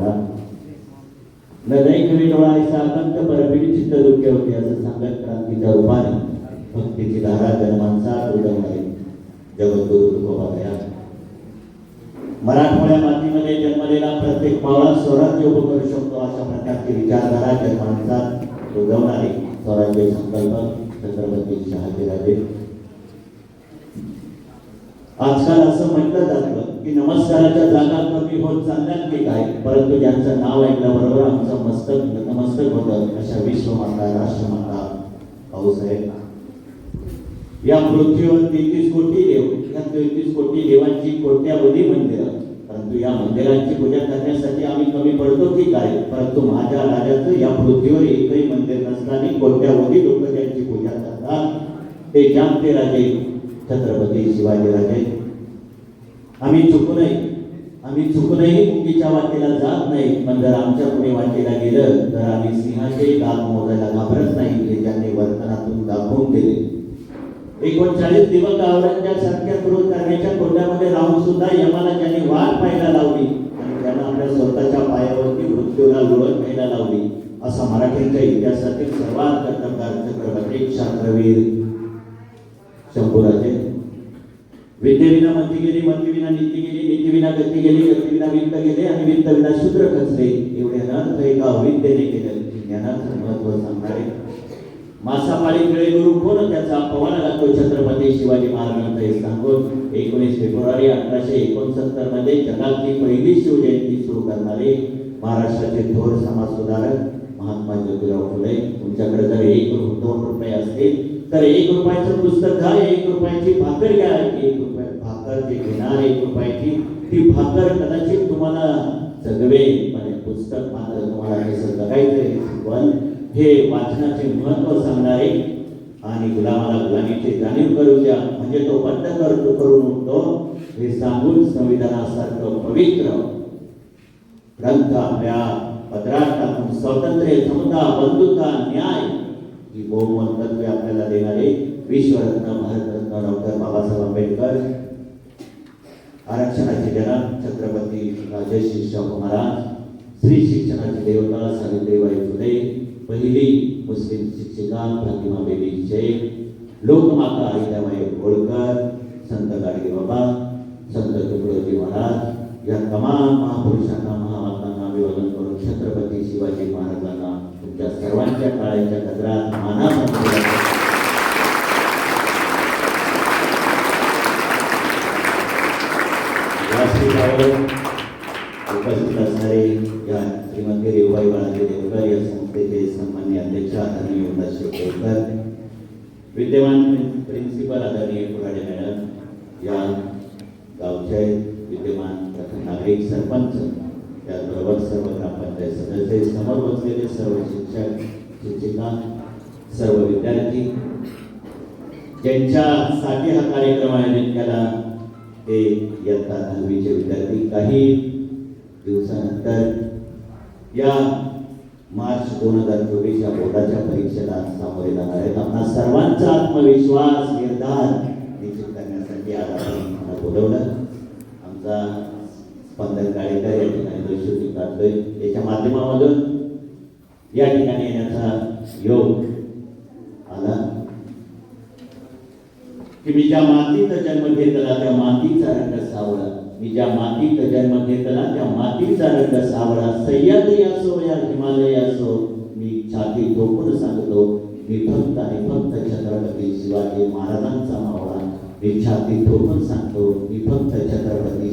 होणार नदय कवी डोळायचा अकंत परपिडी चित्त दुःखे होते असं सांगत क्रांतीच्या रूपाने भक्तीची धारा जन्मांचा उडवणारे जगद्गुरु तुकोबा तुकोबाया मराठवाड्या मातीमध्ये जन्मलेला प्रत्येक मावळा स्वराज्य उभं करू शकतो अशा प्रकारची विचारधारा जन्मांचा उगवणारे स्वराज्य संकल्प छत्रपती शहाजीराजे. आजकाल असं म्हटलं जातं की नमस्काराच्या जागा कमी होत चालल्यात की काय? परंतु ज्यांचं नाव ऐकल्याबरोबर आमचं मस्तक नतमस्तक होतं अशा विश्वमाता राष्ट्रमाता भाऊसाहेब या पृथ्वीवर तेहतीस कोटी देव. या तेहतीस कोटी देवांची कोट्यावधी मंदिरं. परंतु या मंदिरांची पूजा करण्यासाठी आम्ही कमी पडतो की काय? परंतु माझ्या राजाचं या पृथ्वीवर एकही मंदिर नसताना कोट्यावधी लोक त्यांची पूजा करतात. ते जामते राजे छत्रपती शिवाजीराजे आम्ही चुकूनही आम्ही चुकूनही मुंगीच्या वाटेला जात नाही. पण जर आमच्या पुढे वाटेला गेलं तर आम्ही सिंहाचे दाब मोजायला घाबरत नाही हे त्यांनी वर्तनातून दाखवून दिले. एकोणचाळीस दिवस औरंगजेबासारख्या क्रूर करण्याच्या कोंड्यामध्ये राहून सुद्धा यमाला ज्यांनी वाट पाहायला लावली आणि त्यांना आपल्या स्वतःच्या पायावरती मृत्यूला लोळत घ्यायला लावली. असा मराठीच्या इतिहासातील सर्वात कर्तबगार छत्रपती शास्त्रवीर शंभूराजे विद्येविना मंती गेली मंतीविना नीती गेली नीतीविना गती गेली गतीविना वित्त गेले आणि वित्तविना शूद्र खचले एवढे अनर्थ एका अविद्येने केले ज्ञानाचं महत्त्व सांगणारे मासापाळी खेळे गुरु कोण? त्याचा पवाना लागतो छत्रपती शिवाजी महाराजांचा हे सांगून. एकोणीस फेब्रुवारी अठराशे एकोणसत्तरमध्ये जगातली पहिली शिवजयंती सुरू करणारे महाराष्ट्राचे थोर समाज सुधारक महात्मा ज्योतिराव फुले. तुमच्याकडे जर एक दोन रुपये असतील तर एक रुपयाचं पुस्तक घ्या एक रुपयाची भाकर घ्या एक रुपया भाकर जे घेणार एक रुपयाची ती भाकर कदाचित तुम्हाला जगवेल. म्हणजे पुस्तक मात्र तुम्हाला हे जगायचंय पण हे वाचनाचे महत्त्व सांगणारे आणि गुलामाला गुलामीची जाणीव करू द्या. म्हणजे तो बंद करतो करून उठतो. हे सांगून संविधानासारखं पवित्र ग्रंथ आपल्या पत्रात टाकून स्वातंत्र्य समता बंधुता न्याय ही बहुमत तत्वे आपल्याला देणारे विश्वरत्न भारतरत्न डॉक्टर बाबासाहेब आंबेडकर आरक्षणाचे जनक छत्रपती राजर्षी शाहू महाराज स्त्री शिक्षणाची देवता सावित्रीबाई फुले पहिली मुस्लिम शिक्षिका प्रतिमा बेबी शेख लोकमाता अहिल्याबाई होळकर संत गाडगे बाबा संत तुकडोजी महाराज या तमाम महापुरुषांना महामातांना अभिवादन करून छत्रपती शिवाजी महाराजांना तुमच्या सर्वांच्या काळाच्या कदरात मानाचा उपस्थित असणारे या श्रीमती देवबाई बाळाजी देवकर या संस्थेचे सन्मान्य अध्यक्ष आदरणीय उल्हास शेवकर विद्यमान प्रिन्सिपल आदरणीय कुराडे मॅडम या गावचे विद्यमान प्रथम नागरिक सरपंच त्याचबरोबर सर्व ग्रामपंचायत सदस्य समोर बसलेले सर्व शिक्षक शिक्षिका सर्व विद्यार्थी ज्यांच्यासाठी हा कार्यक्रम आयोजित केला ते इयत्ता दहावीचे विद्यार्थी काही दिवसानंतर या मार्च दोन हजार चोवीस या बोर्डाच्या परीक्षेला सामोरे जाणार आहेत आपला सर्वांचा आत्मविश्वास निर्धार निश्चित करण्यासाठी आज आपण बोलवलं आमचा स्पंदन कार्यकर या ठिकाणी जो याच्या माध्यमामधून या ठिकाणी येण्याचा योग आला. की मी ज्या मातीत जन्म घेतला त्या मातीचा रंग सावळा. मी ज्या मातीत जन्म घेतला त्या मातीचा रंग सावळा. सह्याद्री असो या हिमालय असो मी छाती झोपून सांगतो मी भक्त आणि भक्त छत्रपती शिवाजी महाराजांचा मावळा. मी छाती ठोकून सांगतो मी भक्त छत्रपती